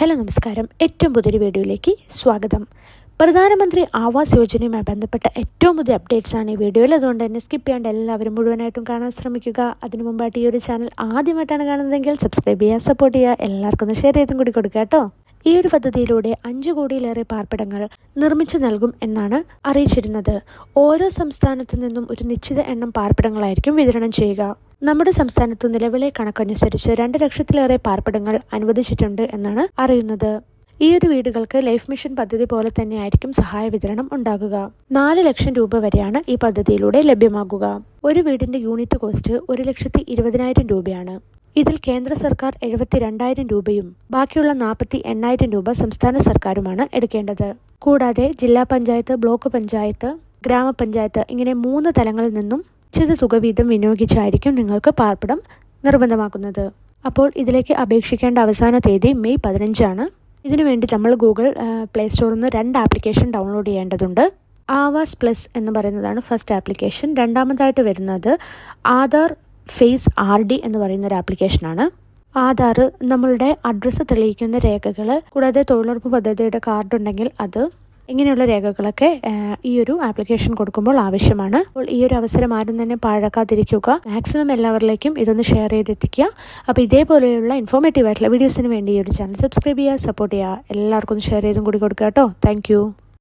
Hello നമസ്കാരം. ഏറ്റവും പുതിയൊരു വീഡിയോയിലേക്ക് സ്വാഗതം. പ്രധാനമന്ത്രി ആവാസ് യോജനയുമായി ബന്ധപ്പെട്ട ഏറ്റവും പുതിയ അപ്ഡേറ്റ്സ് ആണ് ഈ വീഡിയോയിൽ. അതുകൊണ്ട് തന്നെ സ്കിപ്പ് ചെയ്യാണ്ട് എല്ലാവരും മുഴുവനായിട്ടും കാണാൻ ശ്രമിക്കുക. അതിനു മുമ്പായിട്ട് ഈ ഒരു ചാനൽ ആദ്യമായിട്ടാണ് കാണുന്നതെങ്കിൽ സബ്സ്ക്രൈബ് ചെയ്യുക സപ്പോർട്ട് ചെയ്യുക. എല്ലാവർക്കും ഒന്ന് ഷെയർ ചെയ്തും കൂടി കൊടുക്കുക കേട്ടോ. ഈ ഒരു പദ്ധതിയിലൂടെ അഞ്ചു കോടിയിലേറെ പാർപ്പിടങ്ങൾ നിർമ്മിച്ചു നൽകും എന്നാണ് അറിയിച്ചിരുന്നത്. ഓരോ സംസ്ഥാനത്തു നിന്നും ഒരു നിശ്ചിത എണ്ണം പാർപ്പിടങ്ങളായിരിക്കും വിതരണം ചെയ്യുക. നമ്മുടെ സംസ്ഥാനത്തു നിലവിലെ കണക്കനുസരിച്ച് രണ്ട് ലക്ഷത്തിലേറെ പാർപ്പിടങ്ങൾ അനുവദിച്ചിട്ടുണ്ട് എന്നാണ് അറിയുന്നത്. ഈ ഒരു വീടുകൾക്ക് ലൈഫ് മിഷൻ പദ്ധതി പോലെ തന്നെയായിരിക്കും സഹായ വിതരണം ഉണ്ടാകുക. നാല് ലക്ഷം രൂപ വരെയാണ് ഈ പദ്ധതിയിലൂടെ ലഭ്യമാകുക. ഒരു വീടിന്റെ യൂണിറ്റ് കോസ്റ്റ് ഒരു ലക്ഷത്തി ഇരുപതിനായിരം രൂപയാണ്. ഇതിൽ കേന്ദ്ര സർക്കാർ എഴുപത്തിരണ്ടായിരം രൂപയും ബാക്കിയുള്ള നാൽപ്പത്തി എണ്ണായിരം രൂപ സംസ്ഥാന സർക്കാരുമാണ് എടുക്കേണ്ടത്. കൂടാതെ ജില്ലാ പഞ്ചായത്ത് ബ്ലോക്ക് പഞ്ചായത്ത് ഗ്രാമപഞ്ചായത്ത് ഇങ്ങനെ മൂന്ന് തലങ്ങളിൽ നിന്നും നിശ്ചിത തുക വീതം വിനിയോഗിച്ചായിരിക്കും നിങ്ങൾക്ക് പാർപ്പിടം നിർബന്ധമാക്കുന്നത്. അപ്പോൾ ഇതിലേക്ക് അപേക്ഷിക്കേണ്ട അവസാന തീയതി മെയ് പതിനഞ്ചാണ്. ഇതിനുവേണ്ടി നമ്മൾ ഗൂഗിൾ പ്ലേ സ്റ്റോറിൽ നിന്ന് രണ്ട് ആപ്ലിക്കേഷൻ ഡൗൺലോഡ് ചെയ്യേണ്ടതുണ്ട്. ആവാസ് പ്ലസ് എന്ന് പറയുന്നതാണ് ഫസ്റ്റ് ആപ്ലിക്കേഷൻ. രണ്ടാമതായിട്ട് വരുന്നത് ആധാർ ഫേസ് ആർ ഡി എന്ന് പറയുന്ന ഒരു ആപ്ലിക്കേഷനാണ് ആധാർ നമ്മളുടെ അഡ്രസ്സ് തെളിയിക്കുന്ന രേഖകൾ കൂടാതെ തൊഴിലുറപ്പ് പദ്ധതിയുടെ കാർഡ് ഉണ്ടെങ്കിൽ അത് ഇങ്ങനെയുള്ള രേഖകളൊക്കെ ഈ ഒരു ആപ്ലിക്കേഷൻ കൊടുക്കുമ്പോൾ ആവശ്യമാണ്. അപ്പോൾ ഈ ഒരു അവസരം ആരും തന്നെ പാഴാക്കാതിരിക്കുക. മാക്സിമം എല്ലാവരിലേക്കും ഇതൊന്ന് ഷെയർ ചെയ്തെത്തിക്കുക. അപ്പോൾ ഇതേപോലെയുള്ള ഇൻഫോർമേറ്റീവ് ആയിട്ടുള്ള വീഡിയോസിന് വേണ്ടി ഈ ഒരു ചാനൽ സബ്സ്ക്രൈബ് ചെയ്യുക സപ്പോർട്ട് ചെയ്യുക. എല്ലാവർക്കും ഷെയർ ചെയ്തും കൂടി കൊടുക്കുക കേട്ടോ. താങ്ക്